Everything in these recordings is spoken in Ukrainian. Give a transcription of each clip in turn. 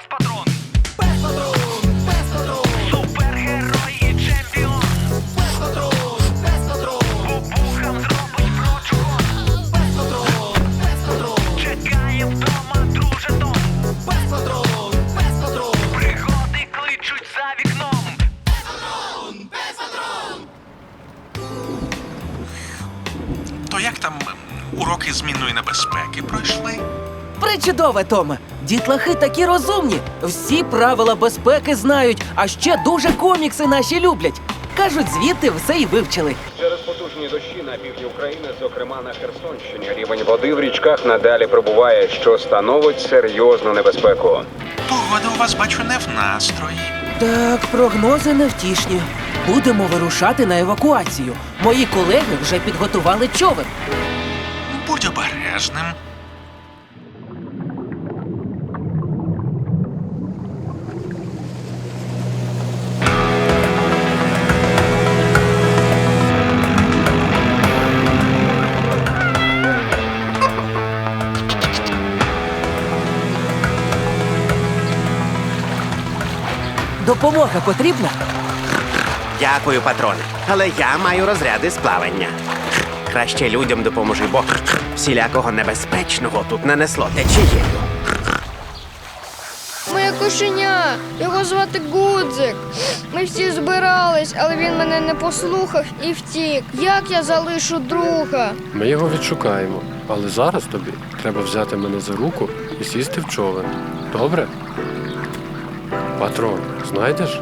Пес патрон. Супергерой і чемпіон. Бубухам зробить прочухон. Чекає вдома, друже Том. Пригоди кличуть за вікном. То як там уроки змінної небезпеки пройшли? Причудове, Томе! Дітлахи такі розумні. Всі правила безпеки знають, а ще дуже комікси наші люблять. Кажуть, звідти все й вивчили. Через потужні дощі на півдні України, зокрема на Херсонщині, рівень води в річках надалі прибуває, що становить серйозну небезпеку. Погода у вас бачу не в настрої. Так, прогнози невтішні. Будемо вирушати на евакуацію. Мої колеги вже підготували човен. Будь обережним. Допомога потрібна? Дякую, патроне. Але я маю розряди з плавання. Краще людям допоможи, бо всілякого небезпечного тут нанесло течією. Моє кошеня, його звати Гудзик. Ми всі збирались, але він мене не послухав і втік. Як я залишу друга? Ми його відшукаємо, але зараз тобі треба взяти мене за руку і сісти в човен. Добре? Патрон, знайдеш?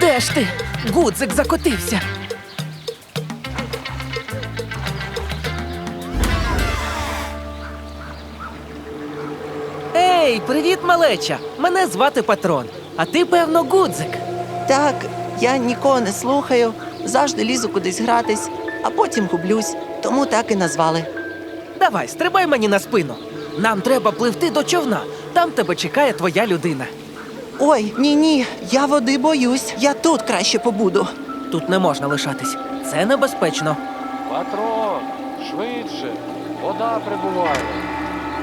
Де ж ти? Гудзик закотився. Ей, привіт, малеча! Мене звати Патрон. А ти, певно, Гудзик. Так, я нікого не слухаю, завжди лізу кудись гратись, а потім гублюсь, тому так і назвали. Давай, стрибай мені на спину. Нам треба пливти до човна. Там тебе чекає твоя людина. Ой, ні, ні, я води боюсь, я тут краще побуду. Тут не можна лишатись. Це небезпечно. Патрон, швидше! Вода прибуває.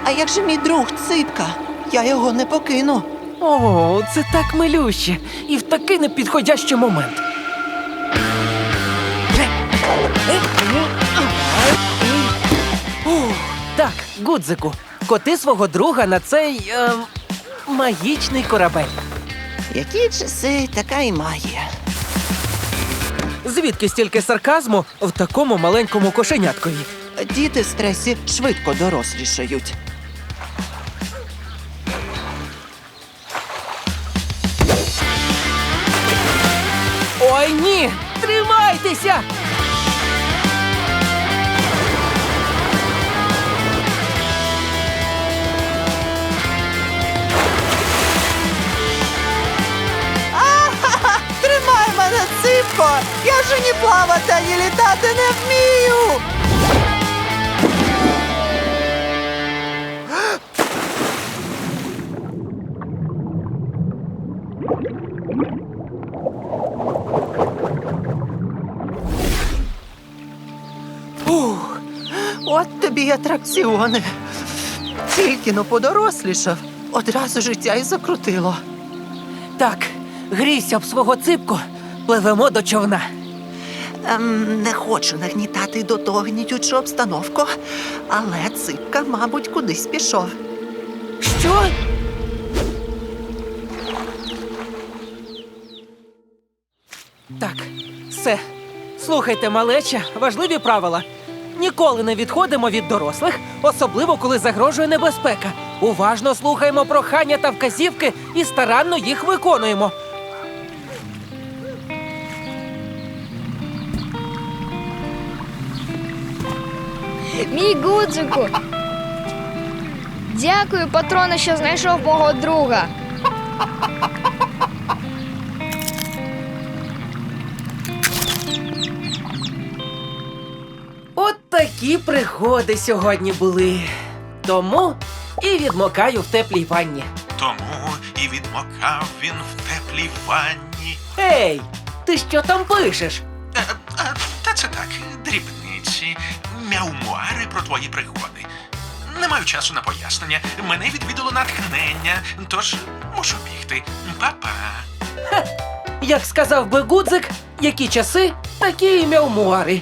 А як же мій друг цитка? Я його не покину. О, це так милюще. І в такий непідходящий момент. Так, Гудзику, коти свого друга на цей е, магічний корабель. Які часи, така і має. Звідки стільки сарказму в такому маленькому кошеняткові? Діти в стресі швидко дорослішають. Ой ні! Тримайтеся! Ципко! Я ж ні плавати, ані літати не вмію. Ух, от тобі й атракціони. Тільки но подорослішав, одразу життя і закрутило. Так, грійся об свого ципку, пливемо до човна. Ем, не хочу нагнітати до того гнітючу обстановку, але ципка, мабуть, кудись пішов. Що? Так, все. Слухайте, малеча, важливі правила. Ніколи не відходимо від дорослих, особливо коли загрожує небезпека. Уважно слухаємо прохання та вказівки і старанно їх виконуємо. Мій Гудзику. Дякую, патроне, що знайшов мого друга. От такі пригоди сьогодні були. Тому і відмокаю в теплій ванні. Тому і відмокав він в теплій ванні. Ей, ти що там пишеш? Е, е, Та це так, дрібниці. Мяумуари про твої пригоди. Не маю часу на пояснення. Мене відвідало натхнення, тож мушу бігти. Па-па. Як сказав би Гудзик, які часи, такі і меумуари.